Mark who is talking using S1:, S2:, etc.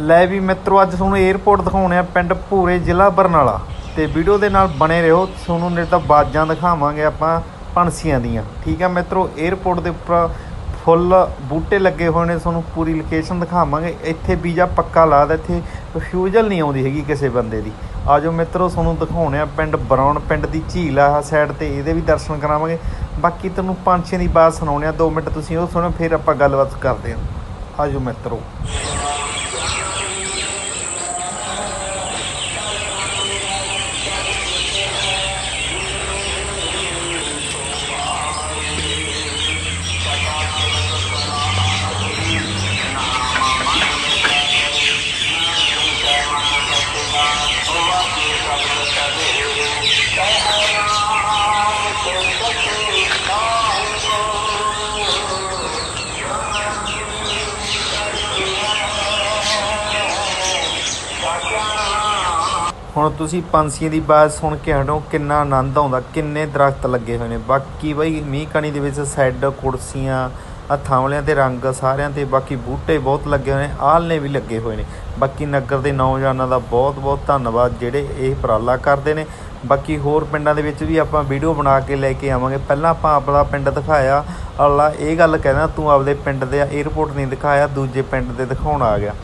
S1: ਲੈ ਵੀ ਮਿੱਤਰੋ, ਅੱਜ ਤੁਹਾਨੂੰ 에어ਪੋਰਟ ਦਿਖਾਉਣੇ ਆ ਪਿੰਡ ਭੂਰੇ ਜ਼ਿਲ੍ਹਾ ਬਰਨਾਲਾ। ਤੇ ਵੀਡੀਓ ਦੇ ਨਾਲ ਬਣੇ ਰਹੋ, ਤੁਹਾਨੂੰ ਨੇ ਤਾਂ ਬਾਜਾਂ ਦਿਖਾਵਾਂਗੇ ਆਪਾਂ ਪੰਛੀਆਂ ਦੀਆਂ। ਠੀਕ ਆ ਮਿੱਤਰੋ 에어ਪੋਰਟ ਦੇ ਉੱਪਰ ਫੁੱਲ ਬੂਟੇ ਲੱਗੇ ਹੋਏ ਨੇ, ਤੁਹਾਨੂੰ ਪੂਰੀ ਲੋਕੇਸ਼ਨ ਦਿਖਾਵਾਂਗੇ। ਇੱਥੇ ਵੀਜ਼ਾ ਪੱਕਾ ਲਾਦਾ ਇੱਥੇ ਰਿਫਿਊਜ਼ਲ ਨਹੀਂ ਆਉਂਦੀ ਹੈਗੀ ਕਿਸੇ ਬੰਦੇ ਦੀ। ਆਜੋ ਮਿੱਤਰੋ, ਤੁਹਾਨੂੰ ਦਿਖਾਉਣੇ ਆ ਪਿੰਡ ਬਰਾਉਣ, ਪਿੰਡ ਦੀ ਝੀਲ ਆ ਸਾਈਡ ਤੇ, ਇਹਦੇ ਵੀ ਦਰਸ਼ਨ ਕਰਾਵਾਂਗੇ। ਬਾਕੀ ਤੁਹਾਨੂੰ ਪੰਛੀਆਂ ਦੀ ਬਾਤ ਸੁਣਾਉਣੇ ਆ 2 ਮਿੰਟ ਤੁਸੀਂ ਉਹ ਸੁਣੋ, ਫਿਰ ਆਪਾਂ ਗੱਲਬਾਤ ਕਰਦੇ ਹਾਂ ਆਜੋ ਮਿੱਤਰੋ। ਹੁਣ ਤੁਸੀਂ ਪੰਛੀਆਂ ਦੀ ਬਾਤ ਸੁਣ ਕੇ ਹਟੋ, ਕਿੰਨਾ ਆਨੰਦ ਆਉਂਦਾ, ਕਿੰਨੇ ਦਰਖਤ ਲੱਗੇ ਹੋਏ ਨੇ। ਬਾਕੀ ਬਈ, ਮੀਂਹ ਕਣੀ ਦੇ ਵਿੱਚ ਸੈੱਡ ਕੁਰਸੀਆਂ ਆ ਥਾਂਵਲਿਆਂ ਤੇ ਰੰਗ, ਸਾਰਿਆਂ ਤੇ ਬਾਕੀ ਬੂਟੇ ਬਹੁਤ ਲੱਗੇ ਹੋਏ ਨੇ ਆਲਣੇ ਵੀ ਲੱਗੇ ਹੋਏ ਨੇ। ਬਾਕੀ ਨਗਰ ਦੇ ਨੌਜਵਾਨਾਂ ਦਾ ਬਹੁਤ ਬਹੁਤ ਧੰਨਵਾਦ, ਜਿਹੜੇ ਇਹ ਉਪਰਾਲਾ ਕਰਦੇ ਨੇ। ਬਾਕੀ ਹੋਰ ਪਿੰਡਾਂ ਦੇ ਵਿੱਚ ਵੀ ਆਪਾਂ ਵੀਡੀਓ ਬਣਾ ਕੇ ਲੈ ਕੇ ਆਵਾਂਗੇ। ਪਹਿਲਾਂ ਆਪਾਂ ਆਪਣਾ ਪਿੰਡ ਦਿਖਾਇਆ ਅੱਲਾ ਇਹ ਗੱਲ ਕਹਿੰਦਾ ਤੂੰ ਆਪਦੇ ਪਿੰਡ ਦੇ 에어ਪੋਰਟ ਨਹੀਂ ਦਿਖਾਇਆ, ਦੂਜੇ ਪਿੰਡ ਦੇ ਦਿਖਾਉਣ ਆ ਗਿਆ।